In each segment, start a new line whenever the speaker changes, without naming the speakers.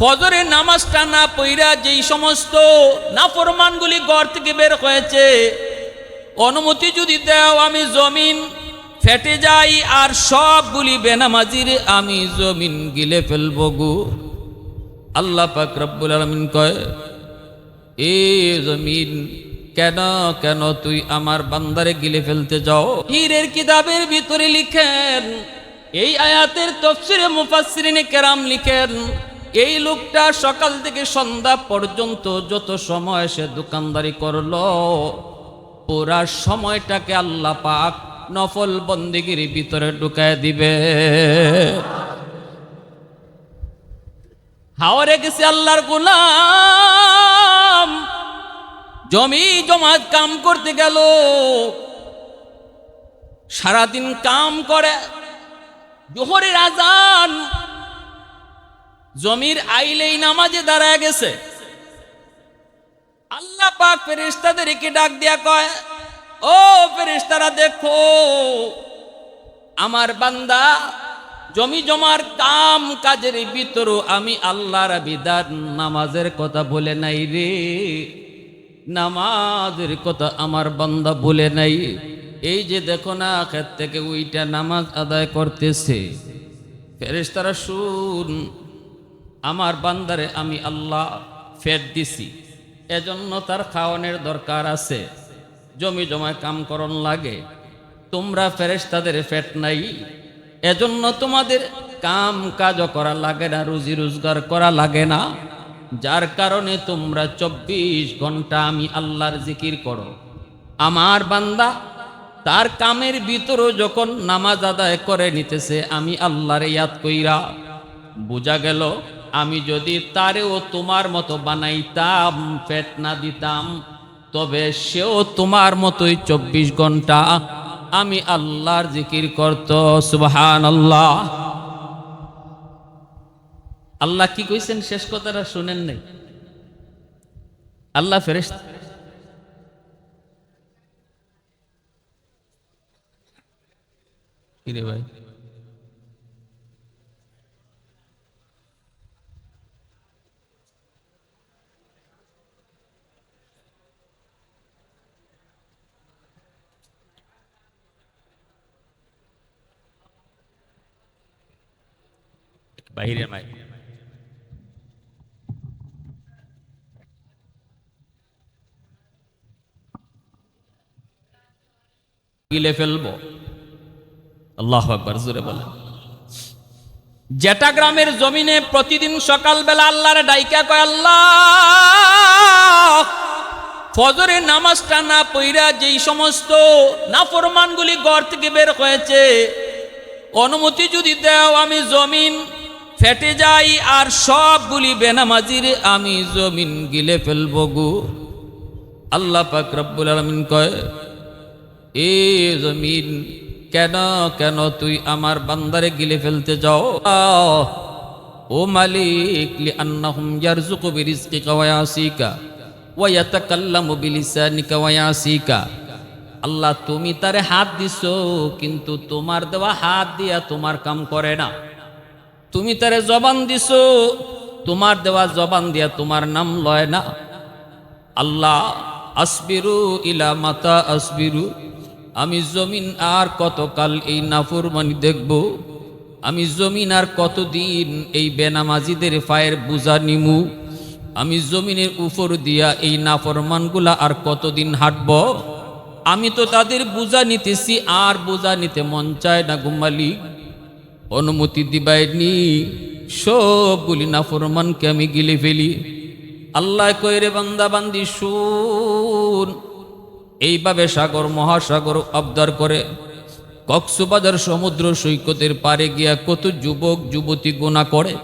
ফজরের নামাজটা না পইরা যেই সমস্ত নাফরমানগুলি ঘর থেকে বের হয়েছে, অনুমতি যদি দাও আমি জমিন ফেটে যাই আর সবগুলি বেনামাজির আমি জমিন গিলে ফেলব গো। আল্লাহ পাক রব্বুল আলমিন কয়, এ জমিন কেন কেন তুই আমার বান্দারে গিলে ফেলতে যাও? হীরের কিতাবের ভিতরে লিখেন, এই আয়াতের তফসিরে মুফাসসিরিনে কেরাম লিখেন এই লোকটা সকাল থেকে সন্ধ্যা পর্যন্ত যত সময় সে দোকানদারি করল, পুরা সময়টাকে আল্লাহ পাক নফল বন্দিগির ভিতরে ঢুকায় দিবে। হাওরে গেছে আল্লাহর গোলাম। জমি জমাত কাম করতে গেল। সারাদিন কাম করে। জোহরের আজান জমির আইলেই নামাজে দাঁড়ায় গেছে। আল্লাহ পাক ফেরেশতাদেরকে ডাক দিয়া কয়, ও ফেরেশতারা, দেখো, আমার বান্দা জমি জমার কাম কাজের ভিতর আমি আল্লাহর বিধান, নামাজের কথা বলে নাই রে। নামাজের কথা আমার বান্দা বলে নাই। এই যে দেখো না, ক্ষেত থেকে ওইটা নামাজ আদায় করতেছে। ফেরেশতারা শুন আমার বান্দারে আমি আল্লাহ ফেট দিছি। এজন্য তার খাওয়ানোর দরকার আছে। জমি জমায় কাম করন লাগে। তোমরা ফেরেশতাদের ফেট নাই। এজন্য তোমাদের কাম কাজও করা লাগে না, রুজি রোজগার করা লাগে না। যার কারণে তোমরা চব্বিশ ঘণ্টা আমি আল্লাহর জিকির করো। আমার বান্দা তার কামের ভিতরও যখন নামাজ আদায় করে নিতেছে, আমি আল্লাহর ইয়াদ কইরা, বোঝা গেল আমি যদি তারেও তোমার মতো বানাইতাম পেট না দিতাম, তবে সেও তোমার মতোই চব্বিশ ঘণ্টা আমি আল্লাহর জিকির করত সুবহান আল্লাহ আল্লাহ কি কইছেন? শেষ কথাটা শুনেন নাই। আল্লাহ কিরে ভাই? বাহিরে মাই গিলে ফেলব। আল্লাহ আকবার, জোরে বলেন। জেটা গ্রামের জমিনে প্রতিদিন সকালবেলা আল্লাহর ডাইকা কয়, আল্লাহ! ফজরের নামাজটা না পইরা যেই সমস্ত নাফরমানগুলি ঘর থেকে বের হয়েছে, অনুমতি যদি দাও আমি জমিন ফেটে যাই আর সবগুলি বেনামাজির, আমি জমিন গিলে ফেলব গো। আল্লাহ পাক রব্বুল আলমিন কয়, এ জমিন কেন কেন তুই আমার বান্দারে গিলে ফেলতে যাও? ও মালিক লি আল্লাহ, তুমি তারে হাত দিছো, কিন্তু তোমার দেওয়া হাত দিয়া তোমার কাম করে না। তুমি তারে জবান দিছো, তোমার দেওয়া জবান দিয়া তোমার নাম লয় না। আল্লাহ, আসবিরু ইলা মাতা আসবিরু, আমি জমিন আর কতকাল এই নাফরমানি দেখব? আমি জমিন আর কতদিন এই বেনামাজিদের পায়ের বুঝা নিমু? আমি জমিনের উপর দিয়া এই নাফরমানগুলা আর কতদিন হাঁটব? আমি তো তাদের বোঝা নিতেছি, আর বোঝা নিতে মন চায় না গুমালি অনুমতি দিবাই দিবাইনি সবগুলি নাফরমানকে আমি গিলে ফেলি। আল্লাহ কইরে বান্দা, বান্দি, শুন। এইভাবে সাগর, মহাসাগর আবদার করে। কক্সবাজার সমুদ্র সৈকতের পারে গিয়া কত যুবক, যুবতী গোনা করে।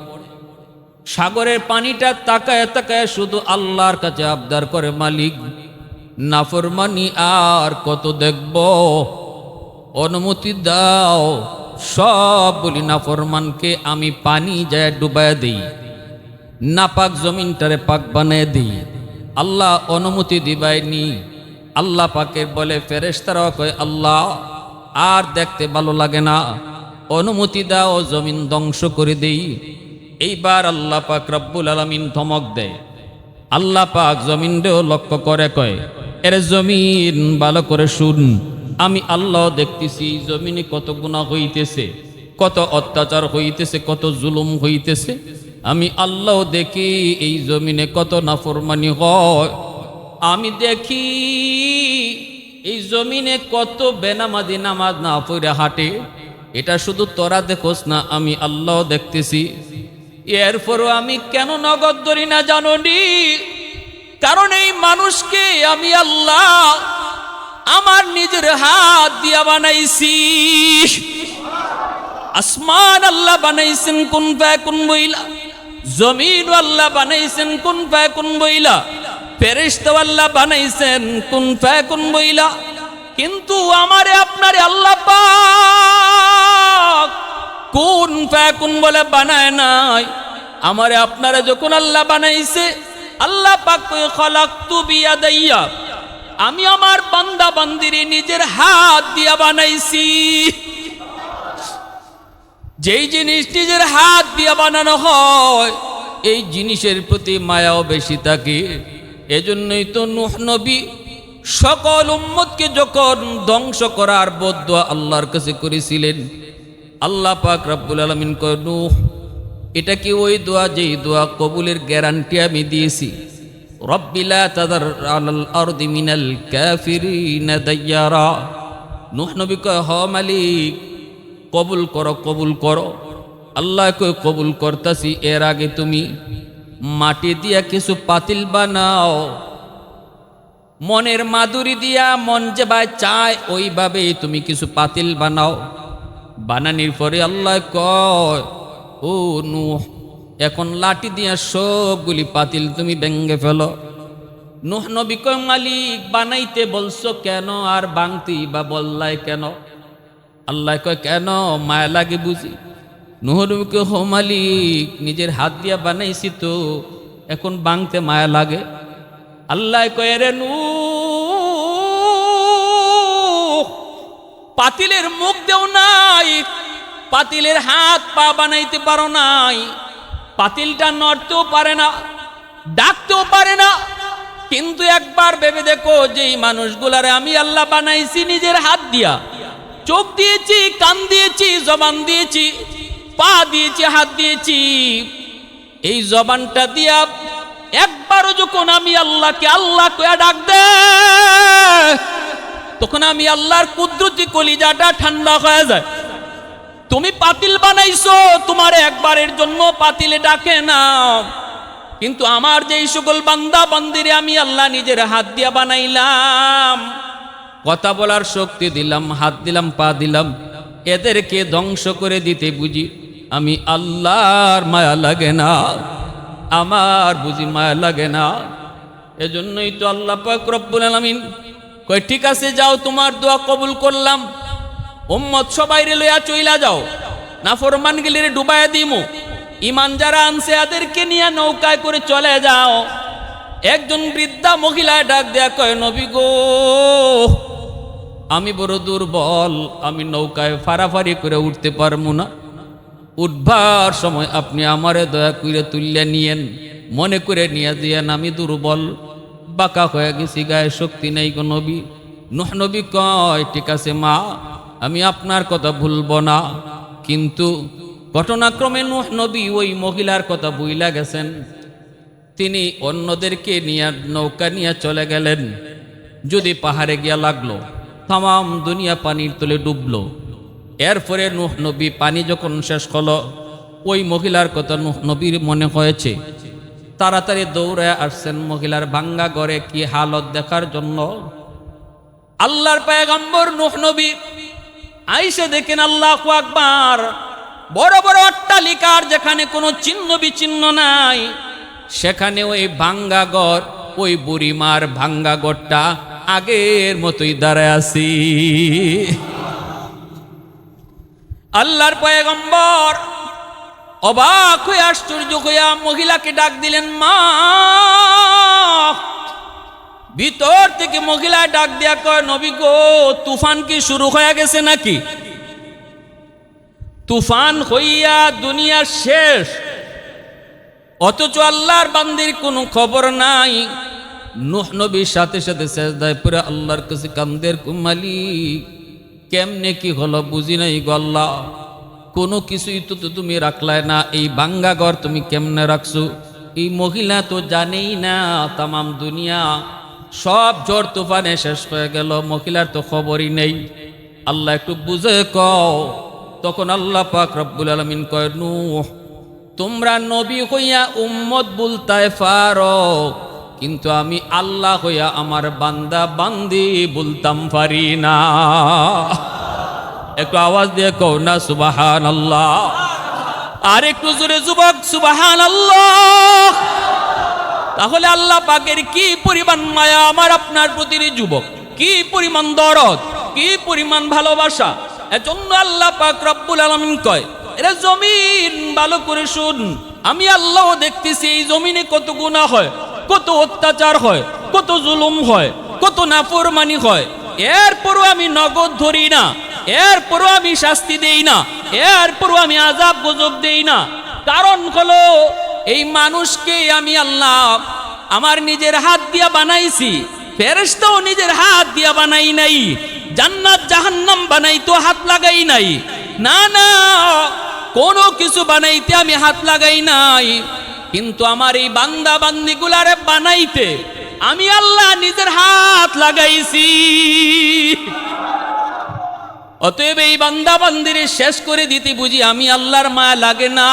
সাগরের পানিটা তাকায় তাকায় শুধু আল্লাহর কাছে আবদার করে মালিক। নাফরমানি আর কত দেখব? অনুমতি দাও। সব বলি না ফরমানকে, আমি পানি যায় ডুবায় দিই। নাপাক জমিনটারে পাক বানিয়ে দিই। আল্লাহ অনুমতি দিবাইনি আল্লাহ পাকে বলে, ফেরেশতারাও কয়, আল্লাহ, আর দেখতে ভালো লাগে না। অনুমতি দাও, জমিন ধ্বংস করে দেই। এইবার আল্লাহ পাক রব্বুল আলমিন ধমক দেয়। আল্লাহ পাক জমিনরেও লক্ষ্য করে কয়, এর জমিন ভালো করে শুন। আমি আল্লাহ দেখতেছি, জমিনে কত গুণা হইতেছে, কত অত্যাচার হইতেছে, কত জুলুম হইতেছে। আমি আল্লাহ দেখি এই জমিনে কত নাফরমানি হয়। আমি দেখি এই জমিনে কত বেনামাদি নামাজ না পড়ে হাঁটে। এটা শুধু তোরা দেখোস না, আমি আল্লাহ দেখতেছি। এরপরও আমি কেন নগদ ধরি না জাননি? কারণ এই মানুষকে আমি আল্লাহ আমার নিজের হাত দিয়া বানাইছি। আসমান আল্লাহ বানাইছেন, কোন পায় কোন বইলা? জমিন আল্লাহ বানাইছেন, কোন কোন বইলা? আল্লাহ বানাইছেন, কোন কোন বইলা? কিন্তু আমারে, আপনারে আল্লাহ পাক কোন কোন বলে বানায় নাই। আমারে আপনারা যখন আল্লাহ বানাইছে, আল্লাহ পাক কই খলাকতু বিয়াদাইয়া। আমি আমার বান্দা বান্দিরে নিজের হাত দিয়া বানাইছি। যেই জিনিস নিজের হাত দিয়া বানানো হয়, এই জিনিসের প্রতি মায়াও বেশি থাকে। এজন্যই তো নুহ নবী সকল উম্মতকে যখন ধ্বংস করার বদুয়া আল্লাহর কাছে করেছিলেন, আল্লাহ পাক রব্বুল আলমিন কয়, নুহ, এটা কি ওই দোয়া যেই দোয়া কবুলের গ্যারান্টি আমি দিয়েছি? রব্বিলা তাদার আলাল আরদি মিনাল কাফিরিনা দাইয়ারা নুহ নবী কয়, হ মালিক, কবুল করো কবুল করো। আল্লাহ কই কবুল করতাছি, এর আগে তুমি মাটি দিয়া কিছু পাতিল বানাও। মনের মাদুরি দিয়া মন যে বা চায় ওইভাবে তুমি কিছু পাতিল বানাও। বানানির পরে আল্লাহ কয়, ও নু এখন লাঠি দিয়া সবগুলি পাতিল তুমি ভেঙ্গে ফেলো। নুহ নবী কয়, মালিক, বানাইতে বলছো কেন? আর বাংতি বা বললাই কেন? আল্লাহ কয়, কেন? মায়া লাগে বুঝি। নুহরুকে হো মালিক, নিজের হাত দিয়া বানাইছি তো, এখন বাংতে মায়া লাগে। আল্লাহ কয় রে নু পাতিলের মুখ দেও নাই, পাতিলের হাত পা বানাইতে পারো নাই। পাতিলটা নড়তেও পারে না, ডাকতেও পারে না। কিন্তু একবার ভেবে দেখো যে এই মানুষগুলারে আমি আল্লাহ বানাইছি নিজের হাত দিয়া। চোখ দিয়েছি, কান দিয়েছি, জবান দিয়েছি, পা দিয়েছি, হাত দিয়েছি। এই জবানটা দিয়া একবারও যখন আমি আল্লাহকে আল্লাহ কয়া ডাক দে, তখন আমি আল্লাহর কুদরতি কলিজাটা ঠান্ডা হয়ে যায়। তুমি পাতিল বানাইছো, তোমার একবারের জন্য পাতিলে ডাকে না। কিন্তু আমার যেই সকল বান্দা বান্দিরে আমি আল্লাহ নিজের হাত দিয়া বানাইলাম, কথা বলার শক্তি দিলাম, হাত দিলাম, পা দিলাম, এদেরকে ধ্বংস করে দিতে বুঝি আমি আল্লাহর মায়া লাগে না, আমার বুঝি মায়া লাগে না। এজন্যই তো আল্লাহ পাক রব্বুল আলামিন কই ঠিক আছে, যাও, তোমার দোয়া কবুল করলাম। উম্মত সবাই রে লইয়া চইলা যাও। না ফরমান গেলে ডুবাইয়া দিমু। ইমান যারা আনছে, এদেরকে নিয়ে নৌকায় করে চলে যাও। একজন বৃদ্ধা মহিলায় ডাক দেয়া কয়, নবী গো, আমি বড় দুর্বল, আমি নৌকায় ফারাফারি করে উঠতে পারব না। উঠবার সময় আপনি আমারে দয়া করে তুলিয়া নিয়েন। মনে করে নিয়ে দিয়েন, আমি দুর্বল, বাঁকা হয়ে গেছি, গায়ে শক্তি নেই গো নবী। নুহ নবী কয়, ঠিক আছে মা আমি আপনার কথা ভুলব না। কিন্তু ঘটনাক্রমে নুহ নবী ওই মহিলার কথা বুইলা গেছেন। তিনি অন্যদেরকে নিয়ে নৌকা নিয়ে চলে গেলেন। যদি পাহাড়ে গিয়া লাগল তাম দুনিয়া পানির তলে ডুবলো। এরপরে নুহ নবী পানি যখন শেষ হলো, ওই মহিলার কথা নুহ নবীর মনে হয়েছে। তাড়াতাড়ি দৌড়ে আসছেন মহিলার ভাঙ্গা ঘরে কি হালত দেখার জন্য। আল্লাহর পায়গাম্বর নুহ নবী আইসে দেখেন আল্লাহ আকবার। বড় বড় অট্টালিকার যেখানে কোনো চিহ্ন বিচিহ্ন নাই, সেখানে ওই ভাঙ্গা ঘর, ওই বুড়িমার ভাঙ্গা ঘরটা আগের মতোই দাঁড়ায় আছি। আল্লাহর পয়গম্বর অবাক হয়ে, আশ্চর্য হইয়া মহিলাকে ডাক দিলেন, মা ভিতর থেকে মহিলা ডাক দিয়া কয়, নবী গো, তুফান কি শুরু হয়ে গেছে নাকি? তুফান হইয়া দুনিয়া শেষ। অথচ আল্লাহর বান্দির কোনো খবর নাই। নুহ নবীর সাথে সাথে সেজদায় পরে আল্লাহর কাছে কামদের কুমালি, কেমনে কি হলো বুঝি নাই গল্লা কোনো কিছুই তো তুমি রাখলাই না, এই বাঙ্গা ঘর তুমি কেমনে রাখছো? এই মহিলা তো জানেই না তামাম দুনিয়া। সব ঝড় তুফানে শেষ হয়ে গেল, মহিলার তো খবরই নেই। আল্লাহ একটু বুঝে কও। তখন আল্লাহ পাক রব্বুল আলমিন কয়, নূহ, তোমরা নবী হইয়া উম্মত বলতায় পারো কিন্তু আমি আল্লাহ হইয়া আমার বান্দা বান্দি বলতাম পারি না। একটু আওয়াজ দিয়ে কও না সুবাহান আল্লাহ আর একটু জোরে যুবক সুবাহান আল্লাহ তাহলে আল্লাহ পাকের কি পরিমাণ মায়া আমার আপনার প্রতিটি যুবক? কি পরিমাণ দরদ? কি পরিমাণ ভালোবাসা? এজন্য আল্লাহ পাক রব্বুল আলামিন কয়, এরা জমিন ভালো করে শুন। আমি আল্লাহ দেখতেছি এই জমিনে কত গুনাহ হয়, কত অত্যাচার হয়, কত জুলুম হয়, কত নাফরমানি হয়। এরপরও আমি নগদ ধরি না, এরপরও আমি শাস্তি দেই না, এরপরও আমি আজাব গজব দেই না। কারণ হলো এই মানুষকে আমি আল্লাহ আমার নিজের হাত দিয়া বানাইছি। ফেরেশতাও নিজের হাত দিয়া বানাই নাই। জান্নাত জাহান্নাম বানাইতো হাত লাগাই নাই। না না, কোনো কিছু বানাইতে আমি হাত লাগাই নাই। কিন্তু আমার এই বান্দা বান্দিগুলারে বানাইতে আমি আল্লাহ নিজের হাত লাগাইছি। অতএব এই বান্দা বান্দিরে শেষ করে দিতে বুঝি আমি আল্লাহর মায়া লাগে না।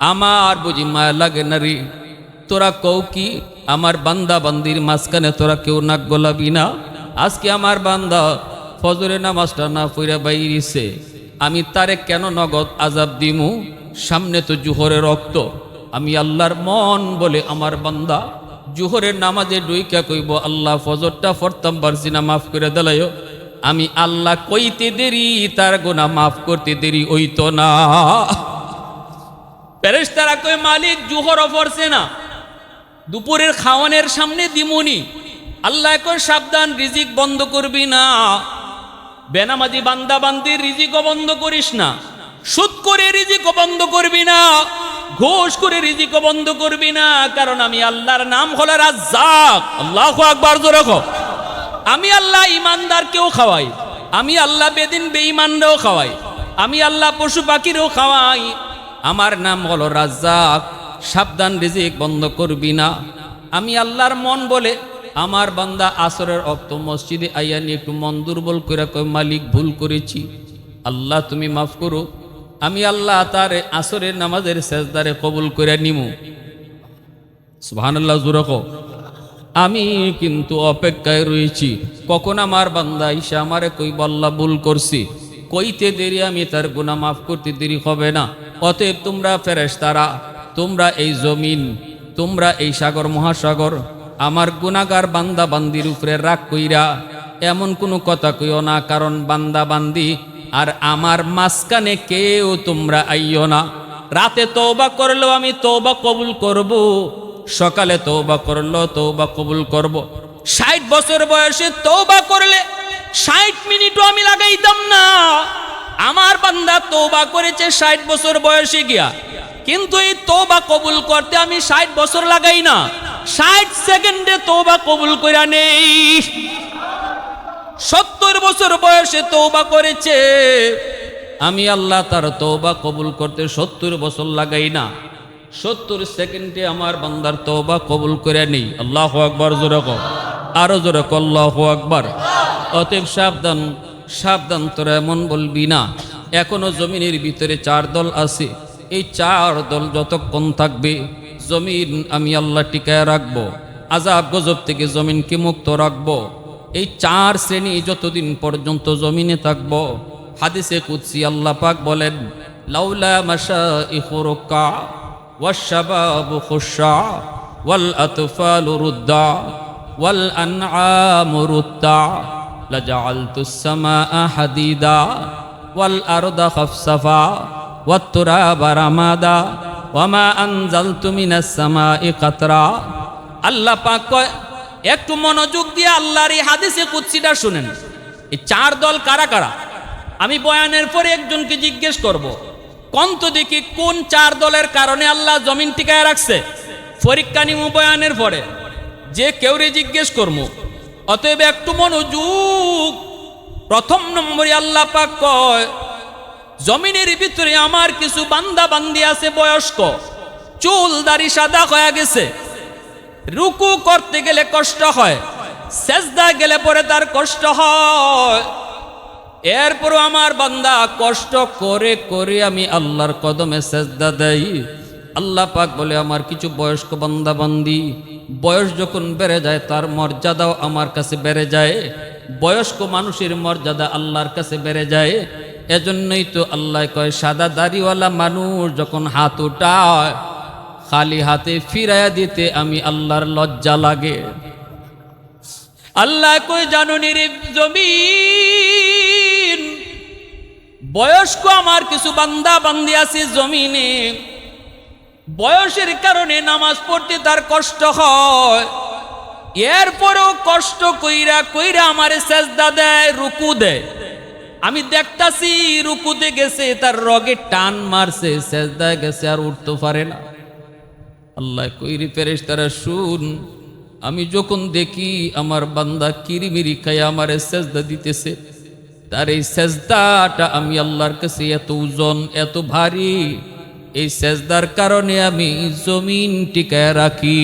আমার বুঝি মায়া লাগে না রে। তোরা কও কি, আমার বান্দা বান্দির মাঝখানে তোরা কেউ নাক গলাবি না? আজকে আমার বান্দা ফজরে নামাজটা না পইরা বাইরিছে। আমি তারে কেন নগদ আজাব দিমু? সামনে তো জুহরের রক্ত। আমি আল্লাহর মন বলে আমার বান্দা জুহরের নামাজে ডুইকা কইব, আল্লাহ, ফজরটা ফরতাম পারছি না মাফ করে দিলাইও। আমি আল্লাহ কইতে দেরি, তার গোনা মাফ করতে দেরি ওইতো না। প্যারেস্তারা কই মালিক, জুহর অফরছে না। দুপুরের খাওয়ানের সামনে দিমুনি। আল্লাহ কই সাবধান, রিজিক বন্ধ করবি না। বেনামাজি বান্দা বান্দির রিজিকও বন্ধ করিস না। সুদ করে রিজিকও বন্ধ করবি না। ঘোষ করে রিজিকও বন্ধ করবি না। কারণ আমি আল্লাহর নাম হলো রাজ্জাক। আল্লাহ আকবার কও। আমি আল্লাহ ইমানদারকেও খাওয়াই। আমি আল্লাহ বেদিন বেঈমানরাও খাওয়াই। আমি আল্লাহ পশু পাখিরও খাওয়াই। আমার নাম হলো রাজ্জাক। সাবধান, রিজিক বন্ধ করবি না। আমি আল্লাহর মন বলে আমার বান্দা আসরের অক্ত মসজিদে আইয়া নিয়ে একটু মন দুর্বল করে মালিক, ভুল করেছি। আল্লাহ, তুমি মাফ করো। আমি আল্লাহ তার আসরের নামাজের সেজদারে কবুল করে নিমু। সুবহানাল্লাহ জুরকো আমি কিন্তু অপেক্ষায় রয়েছি কখন আমার বান্দা ইসা আমারে কই বল্লা ভুল করছি। কইতে দেরি আমি তার গুনাহ মাফ করতে দেরি হবে না। অতএব তোমরা ফেরেশতারা, তোমরা এই জমিন, তোমরা এই সাগর, মহাসাগর, আমার গুনাগার বান্দা বান্দির উপরে রাগ কইরা এমন কোনো কথা কইও না, কারণ বান্দা বান্দি আর আমার মাঝখানে কেউ তোমরা আইও না। রাতে তওবা করলেও আমি তওবা কবুল করব, সকালে তওবা করল তওবা কবুল করব। ষাট বছর বয়সে তওবা করলে ষাট মিনিটও আমি লাগাইতাম না। আমার বান্দা তওবা করেছে ষাট বছর বয়সে গিয়া। কিন্তু এই তওবা কবুল করতে আমি ষাট বছর লাগাই না। ষাট সেকেন্ডে তওবা কবুল কইরা নেই। সত্তর বছর বয়সে তৌবা করেছে। আমি আল্লাহ তার তৌবা কবুল করতে সত্তর বছর লাগাই না। সত্তর সেকেন্ডে আমার বান্দার তৌবা কবুল করে নেই। আল্লাহ আকবর জোরে কও। আরও জোরে কও, আল্লাহ আকবর। অতএব সাবধান সাবধান তোরা এমন বলবি না। এখনও জমিনের ভিতরে চার দল আছে। এই চার দল যতক্ষণ থাকবে জমিন আমি আল্লাহ টিকায় রাখব। আজাব গজব থেকে জমিনকে মুক্ত রাখব। এই চার শ্রেণি যতদিন পর্যন্ত জমিনে থাকব হাদিসে কুৎসি আল্লাহ পাক বলেন লাউলা মাসা ইহুরকা ওয়াশাবাবু খুশা ওয়াল আতফালু রুদ্দা ওয়াল আনআমু রুত্তা লাজআলতু السماء حديدا والأرض خفصفا والتراب رمادا وما أنزلت من السماء قطرا আল্লাহ পাক কয় একটু মনোযোগ দিয়ে আল্লাহর এই হাদিসে কুৎসিটা শুনেন এই চার দল কারা কারা আমি বয়ানের পরে একজনকে জিজ্ঞেস করব। কন্ত দেখি কোন চার দলের কারণে আল্লাহ জমিন টিকায় রাখছে? পরীক্ষা নিমু পরে। যে কেউরে জিজ্ঞেস করব অতএব একটু মনোযোগ। প্রথম নম্বরে আল্লাহ পাক কয়, জমিনের ভিতরে আমার কিছু বান্দা বান্দি আছে বয়স্ক। চুল দাড়ি সাদা হয়ে গেছে। রুকু করতে গেলে কষ্ট হয়। সেজদা গেলে পরে তার কষ্ট হয়। এরপরও আমার বান্দা কষ্ট করে করে আমি আল্লাহর কদমে সেজদা দেই। আল্লাহ পাক বলে, আমার কিছু বয়স্ক বান্দা বান্দি, বয়স যখন বেড়ে যায়, তার মর্যাদাও আমার কাছে বেড়ে যায়। বয়স্ক মানুষের মর্যাদা আল্লাহর কাছে বেড়ে যায়। এজন্যই তো আল্লাহ কয়, সাদা দাড়িওয়ালা মানুষ যখন হাত উঠায়, খালি হাতে ফিরাইয়া দিতে আমি আল্লাহর লজ্জা লাগে। আল্লাহ কই জানুনি রে জমিন বয়স্ক আমার কিছু বান্দা বান্দি আছে জমিনে। বয়সের কারণে নামাজ পড়তে তার কষ্ট হয়। এরপরেও কষ্ট কইরা কইরা আমার সেজদা দেয়, রুকু দেয়। আমি দেখতাছি রুকুতে গেছে, তার রগে টান মারছে, সেজদায় গেছে আর উঠতে পারে না। আল্লাহ কইরি ফেরেশ তারা শুন, আমি যখন দেখি আমার বান্দা কিরিমিরি খাই আমার সেজদা দিতেছে তার এই সেজদাটা আমি আল্লাহর কাছে এত ওজন এত ভারী। এই সেজদার কারণে আমি জমিন টিকায় রাখি।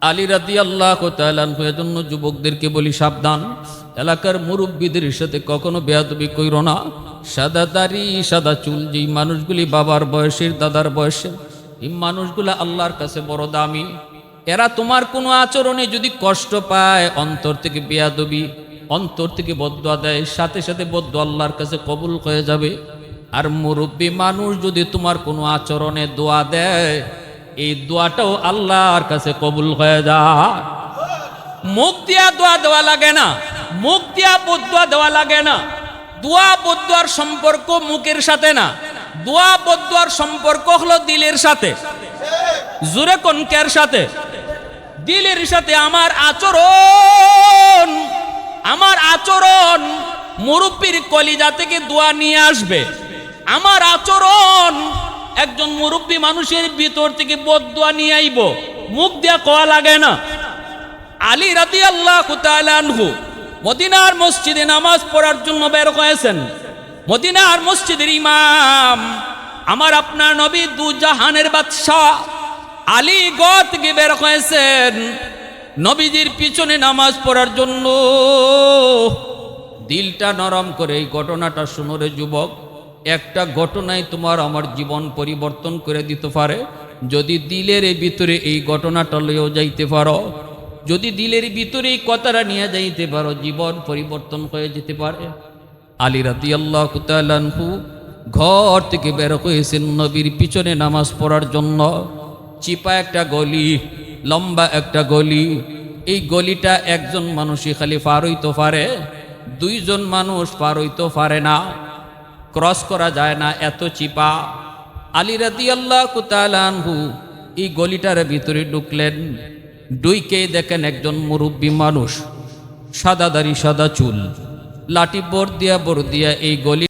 আলী রাদি আল্লাহ জন্য যুবকদেরকে বলি সাবধান। এলাকার মুরব্বীদের সাথে কখনো বেয়াদবি কইর না। সাদা দাড়ি, সাদা চুল, যেই মানুষগুলি বাবার বয়সের, দাদার বয়সের, এই মানুষগুলা আল্লাহর কাছে বড় দামি। এরা তোমার কোনো আচরণে যদি কষ্ট পায়, অন্তর থেকে বেয়াদবি অন্তর থেকে বদুয়া দেয়, সাথে সাথে বদ্ধ আল্লাহর কাছে কবুল হয়ে যাবে। আর মুরব্বী মানুষ যদি তোমার কোনো আচরণে দোয়া দেয়, এই দোয়াটাও আল্লাহর কাছে কবুল হয়ে যায়। মুখ দিয়া দোয়া দেওয়া লাগে না, মুখ দিয়া বদুয়া দেওয়া লাগে না। দোয়া বদুয়ার সম্পর্ক মুখের সাথে না। দোয়া বদুয়ার সম্পর্ক হলো দিলের সাথে। জুরে কনকের সাথে? দিলের সাথে আমার আচরণ আমার আচরণ মুরব্বীর কলিজা থেকে দোয়া নিয়ে আসবে। আমার আচরণ একজন মুরব্বী মানুষের ভিতর থেকে বদুয়া নিয়ে আইব। মুখ দিয়া কয়া লাগে না। আলী রাতি আল্লাহ আনহু মদিনার মসজিদে নামাজ পড়ার জন্য বের হয়েছেন। মদিনার মসজিদের ইমাম আমার আপনার নবী দু জাহানের বাদশাহ আলী গড় থেকে বের হয়েছেন। নবীজির পিছনে নামাজ পড়ার জন্য দিলটা নরম করে এই ঘটনাটা শুনো রে যুবক। একটা ঘটনায় তোমার আমার জীবন পরিবর্তন করে দিতে পারে। যদি দিলের ভিতরে এই ঘটনাটা লয়েও যাইতে পারো, যদি দিলের ভিতরে এই কথাটা নিয়ে যাইতে পারো, জীবন পরিবর্তন হয়ে যেতে পারে। আলী রাতি আল্লাহ কুতালানহু ঘর থেকে বের হয়েছেন নবীর পিছনে নামাজ পড়ার জন্য। চিপা একটা গলি লম্বা একটা গলি। এই গলিটা একজন মানুষই খালি পার হইতে পারে, দুইজন মানুষ পার হইতে পারে না। ক্রস করা যায় না, এত চিপা। আলী রাদি আল্লাহ কুতালানহু এই গলিটার ভিতরে ঢুকলেন। ডুইকে দেখেন একজন মুরব্বী মানুষ, সাদা দাড়ি, সাদা চুল, লাঠি বর দিয়া বর দিয়া এই গলি